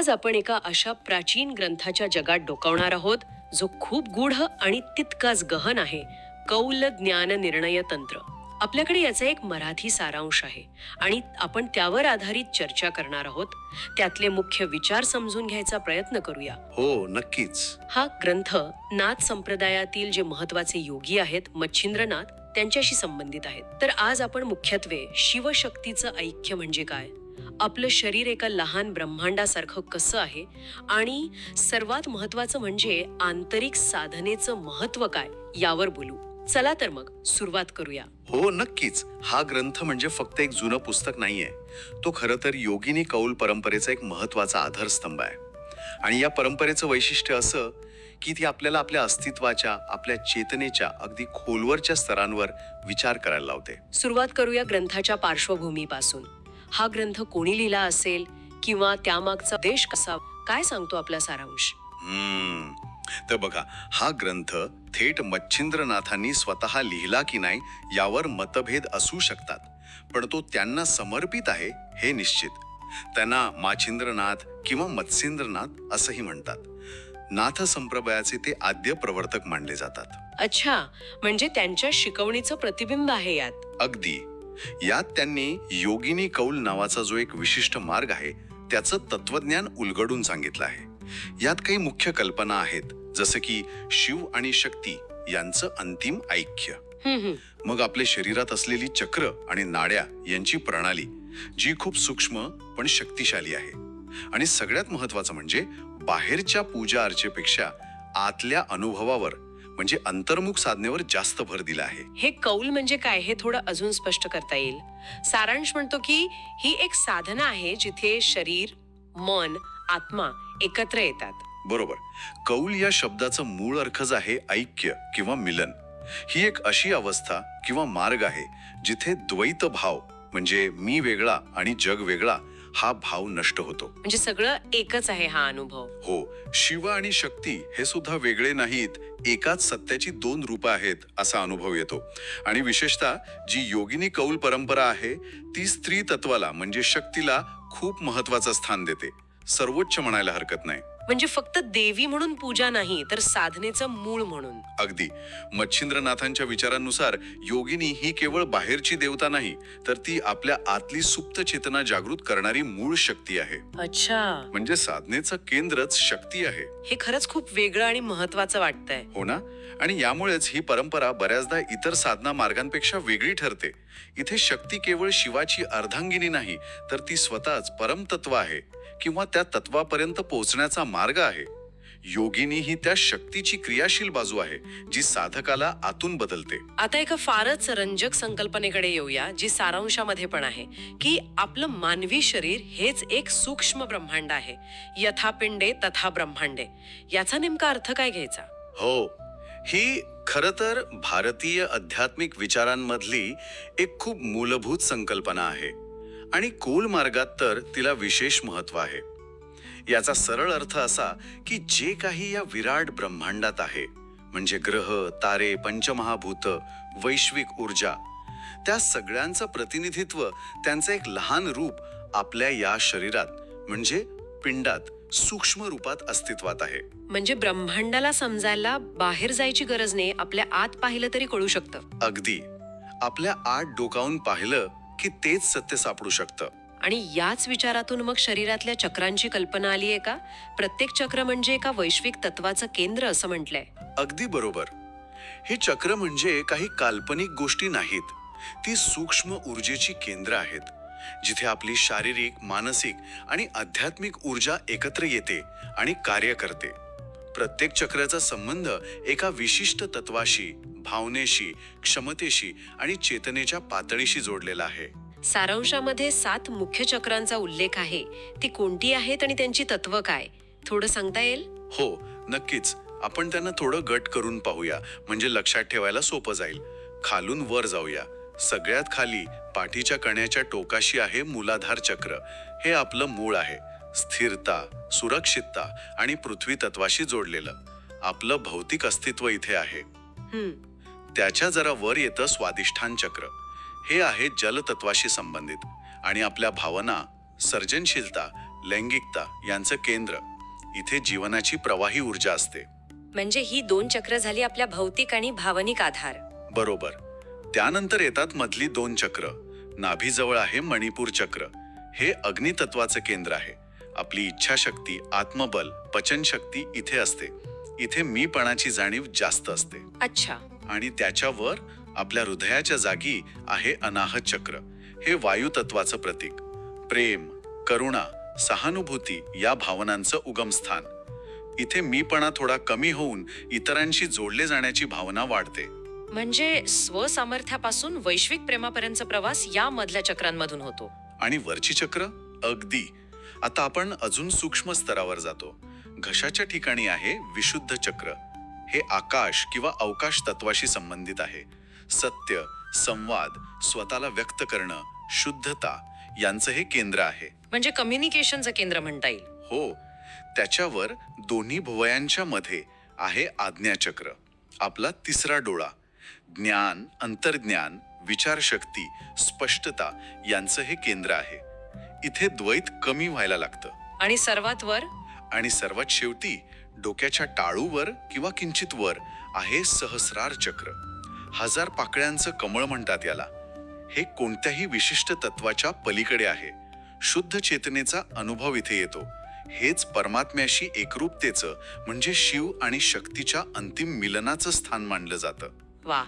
आज आपण एका अशा प्राचीन ग्रंथाच्या जगात डोकावणार आहोत जो खूप गूढ आणि तितकाच गहन आहे कौल ज्ञान निर्णय तंत्र. आपल्याकडे याचा एक मराठी सारांश आहे आणि आपण त्यावर आधारित चर्चा करणार आहोत. त्यातले मुख्य विचार समजून घ्यायचा प्रयत्न करूया. हो नक्कीच. हा ग्रंथ नाथ संप्रदायातील जे महत्त्वाचे योगी आहेत मच्छिंद्रनाथ त्यांच्याशी संबंधित आहेत. तर आज आपण मुख्यत्वे शिवशक्तीचं ऐक्य म्हणजे काय? आपलं शरीर एका लहान ब्रह्मांडासारखं कसं आहे? आणि सर्वात महत्वाचं म्हणजे आंतरिक साधनेचं महत्त्व काय? यावर बोलू. चला तर मग सुरुवात करूया. हो नक्कीच. हा ग्रंथ म्हणजे फक्त एक जुनं पुस्तक नाहीये. तो खरं तर योगिनी कौल परंपरेचा एक महत्त्वाचा आधारस्तंभ आहे. आणि या परंपरेचं वैशिष्ट्य असं की ती आपल्याला आपल्या अस्तित्वाच्या आपल्या चेतनेच्या अगदी खोलवरच्या स्तरांवर विचार करायला लावते. सुरुवात करूया ग्रंथाच्या पार्श्वभूमीपासून. हा ग्रंथ कोणी लिहिला असेल किंवा त्यामागचा देश कसा? काय सांगतो आपला सारांश. तर बघा हा ग्रंथ थेट मच्छिंद्रनाथांनी स्वतः लिहिला की नाही यावर मतभेद असू शकतात. पण तो त्यांना समर्पित आहे हे निश्चित. त्यांना माछिंद्रनाथ किंवा मत्स्येंद्रनाथ असंही म्हणतात. नाथ संप्रदायाचे ते आद्य प्रवर्तक मानले जातात. अच्छा म्हणजे त्यांच्या शिकवणीचं प्रतिबिंब आहे यात. अगदी. यात त्यांनी योगिनी कौल नावाचा जो एक विशिष्ट मार्ग आहे त्याचं तत्वज्ञान उलगडून सांगितलं आहे. यात काही मुख्य कल्पना आहेत जसं की शिव आणि शक्ती यांचं अंतिम ऐक्य. मग आपले शरीरात असलेली चक्र आणि नाड्या यांची प्रणाली जी खूप सूक्ष्म पण शक्तिशाली आहे. आणि सगळ्यात महत्वाचं म्हणजे बाहेरच्या पूजा अर्चेपेक्षा आतल्या अनुभवावर म्हणजे अंतर्मुख साधनेवर जास्त भर दिला आहे. हे कौल म्हणजे काय हे थोडं अजून स्पष्ट करता येईल. सारांश म्हणतो की ही एक साधना आहे जिथे शरीर मन आत्मा एकत्र येतात. बरोबर. कौल या शब्दाचं मूळ अर्थच आहे ऐक्य किंवा मिलन. ही एक अशी अवस्था किंवा मार्ग आहे जिथे द्वैत भाव म्हणजे मी वेगळा आणि जग वेगळा हा भाव नष्ट होतो. म्हणजे सगळं एकच आहे हा अनुभव. हो शिव आणि शक्ती हे सुद्धा वेगळे नाहीत एकाच सत्याची दोन रूपं आहेत असा अनुभव येतो. आणि विशेषतः जी योगिनी कौल परंपरा आहे ती स्त्री तत्वाला म्हणजे शक्तीला खूप महत्वाचं स्थान देते. सर्वोच्च म्हणायला हरकत नाही. म्हणजे फक्त देवी म्हणून पूजा नाही तर साधनेचं मूळ म्हणून. अगदी. मच्छिंद्रनाथांच्या विचारांनुसार योगिनी ही केवळ बाहेरची देवता नाही तर ती आपल्या आतली सुप्त चेतना जागृत करणारी मूळ शक्ती आहे. अच्छा. म्हणजे साधनेचं केंद्रच शक्ती आहे. हे खरंच खूप वेगळं आणि महत्वाचं वाटतंय. हो ना? आणि यामुळेच ही परंपरा बऱ्याचदा इतर साधना मार्गांपेक्षा वेगळी ठरते. इथे शक्ती केवळ शिवाची अर्धांगिनी नाही तर ती स्वतःच परमतत्व आहे. किंवा त्या तत्वापर्यंत पोहोचण्याचा मार्ग आहे. योगिनी ही त्या शक्तीची क्रियाशील बाजू आहे जी साधकाला आतून बदलते. आता एका फारच रंजक संकल्पनेकडे येऊया जी सारांशामध्ये पण आहे की आपलं मानवी शरीर हेच एक सूक्ष्म ब्रह्मांड आहे. यथा पिंडे तथा ब्रह्मांडे. याचा नेमका अर्थ काय घ्यायचा? हो. ही खर तर भारतीय आध्यात्मिक विचारांमधली एक खूप मूलभूत संकल्पना आहे. आणि कोल मार्गात तर तिला विशेष महत्त्व आहे. याचा सरळ अर्थ असा की जे काही या विराट ब्रह्मांडात आहे म्हणजे ग्रह तारे पंचमहाभूत वैश्विक ऊर्जा त्या सगळ्यांचं प्रतिनिधित्व त्यांचं एक लहान रूप आपल्या या शरीरात म्हणजे पिंडात सूक्ष्म रूपात अस्तित्वात आहे. म्हणजे ब्रह्मांडाला समजायला बाहेर जायची गरज नाही आपल्या आत पाहिलं तरी कळू शकतं. अगदी. आपल्या आत डोकावून पाहिलं की तेच सत्य सापडू शकतं. आणि याच विचारातून मग शरीरातल्या चक्रांची कल्पना आली आहे का? प्रत्येक चक्र म्हणजे एका वैश्विक तत्वाचं केंद्र असं म्हटलंय. अगदी बरोबर. हे चक्र म्हणजे काही काल्पनिक गोष्टी नाहीत. ती सूक्ष्म ऊर्जेची केंद्र आहेत जिथे आपली शारीरिक मानसिक आणि आध्यात्मिक ऊर्जा एकत्र येते आणि कार्य करते. प्रत्येक चक्राचा संबंध एका विशिष्ट तत्वाशी भावनेशी क्षमतेशी आणि चेतनेच्या पातळीशी जोडलेला आहे. सारांशामध्ये सात मुख्य चक्रांचा उल्लेख आहे. ती कोणती आहेत आणि त्यांची तत्व काय? थोडं सांगता येईल? हो नक्कीच. आपण त्यांना थोडं गट करून पाहूया. म्हणजे लक्षात ठेवायला सोपं जाईल. खालून वर जाऊया. सगळ्यात खाली पाठीच्या कण्याच्या टोकाशी आहे मूलाधार चक्र. हे आपलं मूळ आहे. स्थिरता सुरक्षितता आणि पृथ्वी तत्वाशी जोडलेलं. आपलं भौतिक अस्तित्व इथे आहे. त्याच्या जरा वर येतं स्वादिष्ठान चक्र. हे आहे जलतत्वाशी संबंधित आणि आपल्या भावना सर्जनशीलता लैंगिकता यांचं केंद्र. इथे जीवनाची प्रवाही ऊर्जा असते. म्हणजे ही दोन चक्र झाली आपल्या भौतिक आणि भावनिक आधार. बरोबर. त्यानंतर येतात मधली दोन चक्र. नाभीजवळ आहे मणिपूर चक्र. हे अग्नितत्वाचं केंद्र आहे. आपली इच्छाशक्ती आत्मबल पचनशक्ती इथे असते. इथे मीपणाची जाणीव जास्त असते. अच्छा. आणि त्याच्यावर आपल्या हृदयाच्या जागी आहे अनाहत चक्र. हे वायुतत्वाचं प्रतीक. प्रेम करुणा सहानुभूती या भावनांचं उगमस्थान. इथे मीपणा थोडा कमी होऊन इतरांशी जोडले जाण्याची भावना वाढते. म्हणजे स्वसामर्थ्यापासून वैश्विक प्रेमापर्यंतचा प्रवास या मधल्या चक्रांमधून होतो. आणि वरची चक्र? अगदी. आता आपण अजून सूक्ष्म स्तरावर जातो. घशाच्या ठिकाणी आहे विशुद्ध चक्र. हे आकाश किंवा अवकाश तत्वाशी संबंधित आहे. सत्य संवाद स्वतःला व्यक्त करणं शुद्धता यांचं हे केंद्र आहे. म्हणजे कम्युनिकेशनचं केंद्र म्हणता येईल. हो त्याच्यावर दोन्ही भुवयांच्या मध्ये आहे आज्ञाचक्र आपला तिसरा डोळा ज्ञान अंतर्ज्ञान विचारशक्ती स्पष्टता यांचं हे केंद्र आहे. इथे द्वैत कमी व्हायला लागतं. आणि सर्वात वर? आणि सर्वात शेवटी डोक्याच्या टाळूवर किंवा किंचित वर आहे सहस्रार चक्र. हजार पाकळ्यांचं कमळ म्हणतात याला. हे कोणत्याही विशिष्ट तत्वाच्या पलीकडे आहे. शुद्ध चेतनेचा अनुभव इथे येतो. हेच परमात्म्याशी एकरूपतेचं म्हणजे शिव आणि शक्तीच्या अंतिम मिलनाचं स्थान मानलं जातं. वा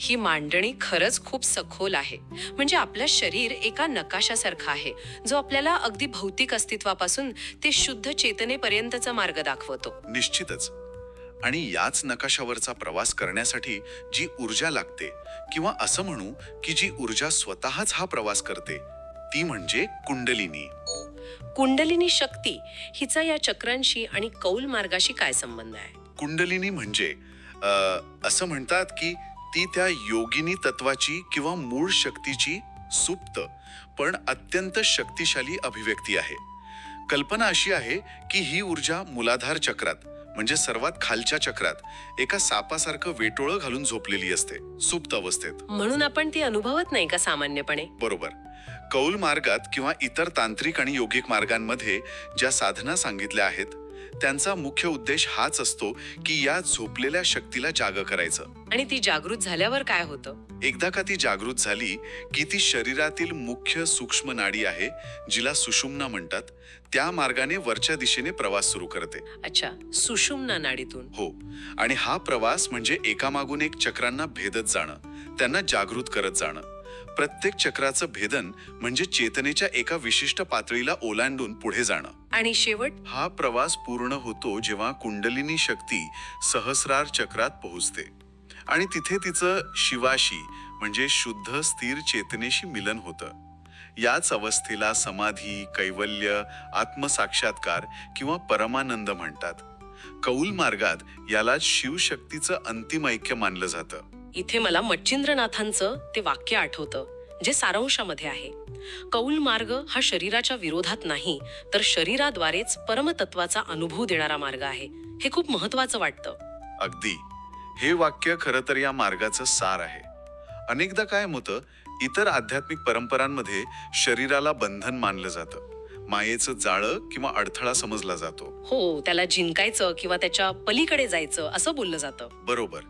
ही मांडणी खरंच खूप सखोल आहे. म्हणजे आपलं शरीर एका नकाशासारखं आहे जो आपल्याला अगदी भौतिक अस्तित्वापासून ते शुद्ध चेतनेपर्यंतचा मार्ग दाखवतो. निश्चितच. आणि याच नकाशावरचा प्रवास करण्यासाठी जी ऊर्जा लागते किंवा असं म्हणू की जी ऊर्जा स्वतःच हा प्रवास करते ती म्हणजे कुंडलिनी. कुंडलिनी शक्ती हिचा या चक्रांशी आणि कौल मार्गाशी काय संबंध आहे? कुंडलिनी म्हणजे असं म्हणतात की ती त्या योगिनी तत्वाची किंवा मूळ शक्तीची सुप्त पण अत्यंत शक्तिशाली अभिव्यक्ती आहे. कल्पना अशी आहे की ही ऊर्जा मूलाधार चक्रात म्हणजे सर्वात खालच्या चक्रात एका सापासारखं वेटोळं घालून झोपलेली असते सुप्त अवस्थेत. म्हणून आपण ती अनुभवत नाही का सामान्यपणे? बरोबर. कौल मार्गात किंवा इतर तांत्रिक आणि योगिक मार्गांमध्ये ज्या साधना सांगितल्या आहेत त्यांचा मुख्य उद्देश हाच असतो की या झोपलेल्या शक्तीला जाग करायचं. आणि ती जागृत झाल्यावर काय होतं? एकदा का ती जागृत झाली की ती शरीरातील मुख्य सूक्ष्म नाडी आहे जिला सुषुम्ना म्हणतात त्या मार्गाने वरच्या दिशेने प्रवास सुरू करते. अच्छा सुषुम्ना नाडीतून. हो आणि हा प्रवास म्हणजे एकामागून एक चक्रांना भेदत जाणं त्यांना जागृत करत जाणं. प्रत्येक चक्राचं भेदन म्हणजे चेतनेच्या एका विशिष्ट पातळीला ओलांडून पुढे जाणं. आणि शेवट? हा प्रवास पूर्ण होतो जेव्हा कुंडलिनी शक्ती सहस्रार चक्रात पोहोचते. आणि तिथे तिचं शिवाशी म्हणजे शुद्ध स्थिर चेतनेशी मिलन होतं. याच अवस्थेला समाधी कैवल्य आत्मसाक्षात्कार किंवा परमानंद म्हणतात. कौल मार्गात याला शिवशक्तीचं अंतिम ऐक्य मानलं जातं. इथे मला मच्छिंद्रनाथांचं ते वाक्य आठवतं जे सारांशामध्ये आहे. कौल मार्ग हा शरीराच्या विरोधात नाही तर शरीराद्वारेच परमतत्वाचा अनुभव देणारा मार्ग आहे. हे खूप महत्वाचं वाटतं. अगदी. हे वाक्य खरं तर या मार्गाचं सार आहे. अनेकदा काय होतं इतर आध्यात्मिक परंपरांमध्ये शरीराला बंधन मानलं जातं. मायेचं जाळं किंवा अडथळा समजला जातो. हो त्याला जिंकायचं किंवा त्याच्या पलीकडे जायचं असं बोललं जातं. बरोबर.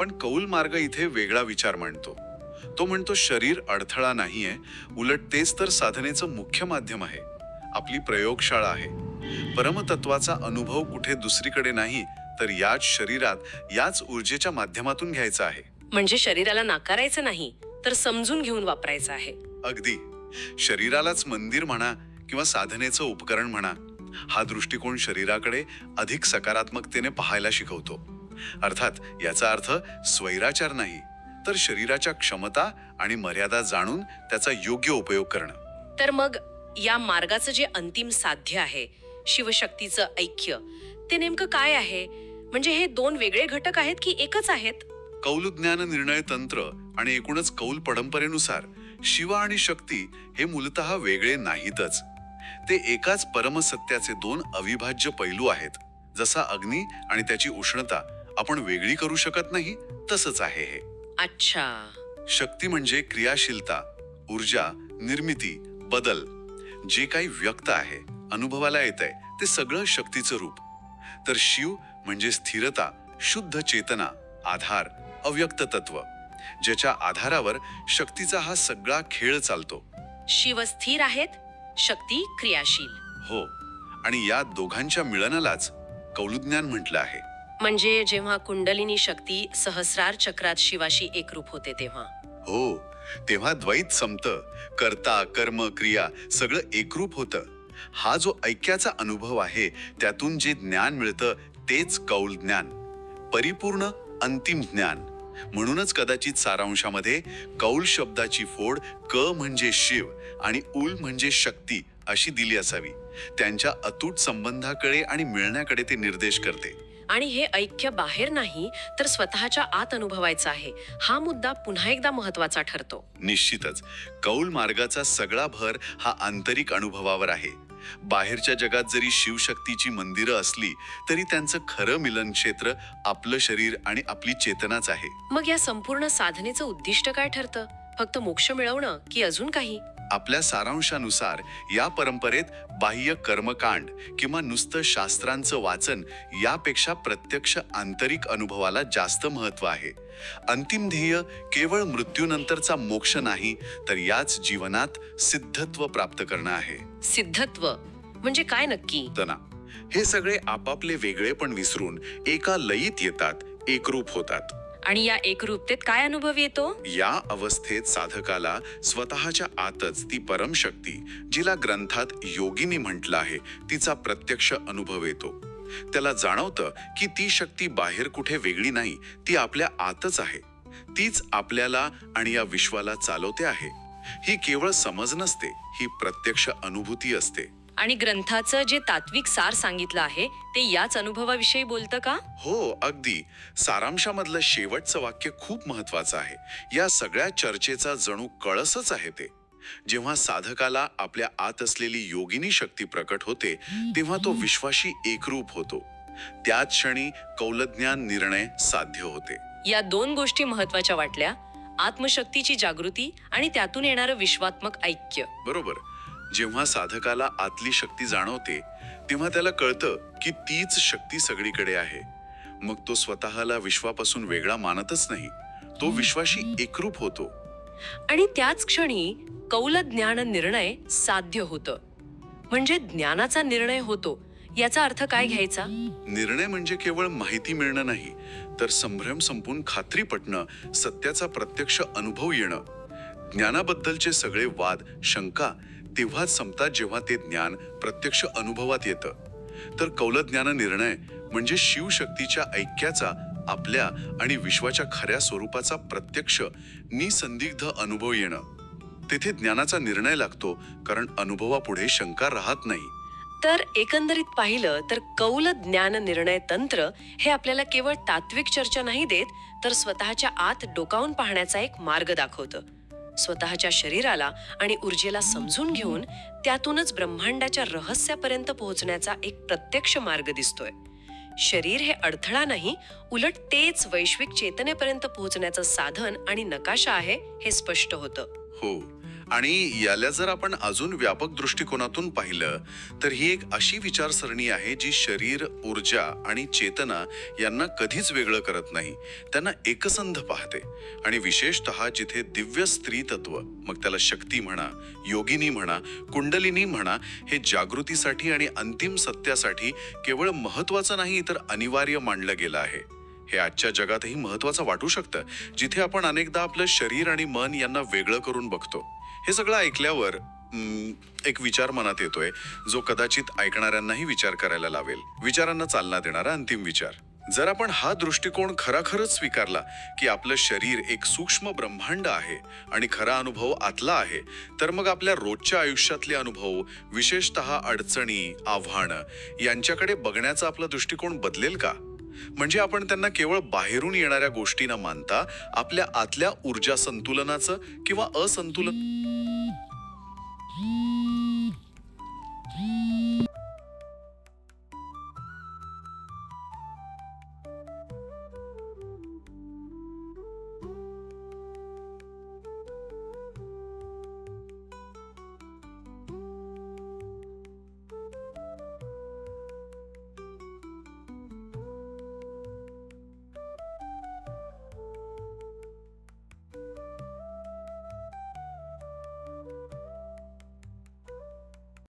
पण कौल मार्ग इथे वेगळा विचार मांडतो. तो म्हणतो शरीर अडथळा नाहीये उलट तेच तर साधनेचं मुख्य माध्यम आहे. आपली प्रयोगशाळा आहे. परमतत्वाचा अनुभव कुठे दुसरीकडे नाही तर याच शरीरात याच ऊर्जेच्या माध्यमातून घ्यायचा आहे. म्हणजे शरीराला नाकारायचं नाही तर समजून घेऊन वापरायचं आहे. अगदी. शरीरालाच मंदिर म्हणा किंवा साधनेचं उपकरण म्हणा हा दृष्टिकोन शरीराकडे अधिक सकारात्मकतेने पाहायला शिकवतो. अर्थात याचा अर्थ स्वैराचार नाही तर शरीराच्या क्षमता आणि मर्यादा जाणून त्याचा योग्य उपयोग करणं. तर मग या मार्गाचं जे अंतिम साध्य आहे शिवशक्तीचं ऐक्य ते नेमकं काय आहे? म्हणजे हे दोन वेगळे घटक आहेत की एकच आहेत? कौलज्ञान निर्णय तंत्र आणि एकूणच कौल परंपरेनुसार शिव आणि शक्ती हे मूलतः वेगळे नाहीतच. ते एकाच परमसत्याचे दोन अविभाज्य पैलू आहेत. जसा अग्नी आणि त्याची उष्णता आपण वेगळी करू शकत नाही तसंच आहे हे. अच्छा. शक्ती म्हणजे क्रियाशीलता ऊर्जा निर्मिती बदल. जे काही व्यक्त आहे अनुभवाला येत आहे ते सगळं शक्तीचं रूप. तर शिव म्हणजे स्थिरता शुद्ध चेतना आधार अव्यक्त तत्व. ज्याच्या आधारावर शक्तीचा हा सगळा खेळ चालतो. शिव स्थिर आहेत? शक्ती क्रियाशील. हो आणि या दोघांच्या मिळनालाच कौलुज्ञान म्हटलं आहे. म्हणजे जेव्हा कुंडलिनी शक्ती सहस्रार चक्रात शिवाशी एकरूप होते तेव्हा. हो तेव्हा द्वैत संपतं कर्ता कर्म क्रिया सगळं एकरूप होतं. हा जो ऐक्याचा अनुभव आहे त्यातून जे ज्ञान मिळतं तेच कौल ज्ञान परिपूर्ण अंतिम ज्ञान. म्हणूनच कदाचित सारांशामध्ये कौल शब्दाची फोड क म्हणजे शिव. आणि उल म्हणजे शक्ती अशी दिली असावी. त्यांच्या अतूट संबंधाकडे आणि मिळण्याकडे ते निर्देश करते. आणि हे ऐक्य बाहेर नाही तर स्वतःच्या आत अनुभवायचं आहे. हा मुद्दा पुन्हा एकदा महत्त्वाचा ठरतो. निश्चितच. कौल मार्गाचा सगळा भर हा आंतरिक अनुभवावर आहे. बाहेरच्या जगात जरी शिवशक्तीची मंदिरं असली तरी त्यांचं खरं मिलन क्षेत्र आपलं शरीर आणि आपली चेतनाच आहे. मग या संपूर्ण साधनेचं उद्दिष्ट काय ठरतं? फक्त मोक्ष मिळवणं की अजून काही? आपल्या सारांशानुसार या परंपरेत बाह्य कर्मकांड किंवा नुसतं शास्त्रांचं वाचन यापेक्षा प्रत्यक्ष आंतरिक अनुभवाला जास्त महत्त्व आहे. अंतिम ध्येय केवळ मृत्यूनंतरचा मोक्ष नाही तर याच जीवनात सिद्धत्व प्राप्त करणं आहे. सिद्धत्व? म्हणजे काय नक्की? तना हे सगळे आपापले वेगळेपण विसरून एका लयीत येतात एकरूप होतात. आणि या एकरूपतेत काय अनुभव येतो? या अवस्थेत साधकाला स्वतःच्या आतच ती परमशक्ती जिला ग्रंथात योगिनी म्हटलं आहे तिचा प्रत्यक्ष अनुभव येतो. त्याला जाणवतं की ती शक्ती बाहेर कुठे वेगळी नाही ती आपल्या आतच आहे. तीच आपल्याला आणि या विश्वाला चालवते आहे. ही केवळ समज नसते ही प्रत्यक्ष अनुभूती असते. आणि ग्रंथाचं जे तात्विक सार सांगितलं आहे ते याच अनुभवाविषयी बोलतं का? हो अगदी. सारांशामधलं शेवटचं वाक्य खूप महत्वाचं आहे. या सगळ्या चर्चेचा जणू कळसच आहे ते. जेव्हा साधकाला आपल्या आत असलेली योगिनी शक्ती प्रकट होते तेव्हा तो विश्वाशी एकरूप होतो. त्याच क्षणी कौलज्ञान निर्णय साध्य होते. या दोन गोष्टी महत्त्वाच्या वाटल्या आत्मशक्तीची जागृती आणि त्यातून येणारं विश्वात्मक ऐक्य. बरोबर. जेव्हा साधकाला आतली शक्ती जाणवते तेव्हा त्याला कळतं की तीच शक्ती सगळीकडे आहे. मग तो स्वतःला विश्वापासून वेगळा मानतच नाही. तो विश्वाशी एकरूप होतो. आणि त्याच क्षणी कौल ज्ञान निर्णय साध्य होतं. म्हणजे ज्ञानाचा निर्णय होतो. याचा अर्थ काय घ्यायचा? निर्णय म्हणजे केवळ माहिती मिळणं नाही तर संभ्रम संपून खात्री पटणं सत्याचा प्रत्यक्ष अनुभव येणं. ज्ञानाबद्दलचे सगळे वाद शंका तेव्हाच संपतात जेव्हा ते ज्ञान प्रत्यक्ष अनुभवात येतं. तर कौलज्ञान निर्णय म्हणजे शिवशक्तीच्या ऐक्याचा आपल्या आणि विश्वाच्या खऱ्या स्वरूपाचा प्रत्यक्ष निसंदिग्ध अनुभव येणं. तेथे ज्ञानाचा निर्णय लागतो कारण अनुभवापुढे शंका राहत नाही. तर एकंदरीत पाहिलं तर कौल ज्ञान निर्णय तंत्र हे आपल्याला केवळ तात्विक चर्चा नाही देत तर स्वतःच्या आत डोकावून पाहण्याचा एक मार्ग दाखवतं. स्वतःच्या शरीराला आणि ऊर्जेला समजून घेऊन त्यातूनच ब्रह्मांडाच्या रहस्यापर्यंत पोहोचण्याचा एक प्रत्यक्ष मार्ग दिसतोय. शरीर हे अडथळा नाही उलट तेच वैश्विक चेतनेपर्यंत पोहोचण्याचं साधन आणि नकाशा आहे हे स्पष्ट होतं. हो. आणि याला जर आपण अजून व्यापक दृष्टिकोनातून पाहिलं तर ही एक अशी विचारसरणी आहे जी शरीर ऊर्जा आणि चेतना यांना कधीच वेगळं करत नाही. त्यांना एकसंध पाहते. आणि विशेषतः जिथे दिव्य स्त्री तत्व मग त्याला शक्ती म्हणा योगिनी म्हणा कुंडलिनी म्हणा हे जागृतीसाठी आणि अंतिम सत्यासाठी केवळ महत्वाचं नाही तर अनिवार्य मानलं गेलं आहे. हे आजच्या जगातही महत्वाचं वाटू शकतं जिथे आपण अनेकदा आपलं शरीर आणि मन यांना वेगळं करून बघतो. हे सगळं ऐकल्यावर एक विचार मनात येतोय जो कदाचित ऐकणाऱ्यांनाही विचार करायला लावेल. विचारांना चालना देणारा अंतिम विचार. जर आपण हा दृष्टिकोन खराखरच स्वीकारला की आपलं शरीर एक सूक्ष्म ब्रह्मांड आहे आणि खरा अनुभव आतला आहे तर मग आपल्या रोजच्या आयुष्यातले अनुभव विशेषतः अडचणी आव्हानं यांच्याकडे बघण्याचा आपला दृष्टिकोन बदलेल का? म्हणजे आपण त्यांना केवळ बाहेरून येणाऱ्या गोष्टींना मानता आपल्या आतल्या ऊर्जा संतुलनाचं किंवा असंतुलन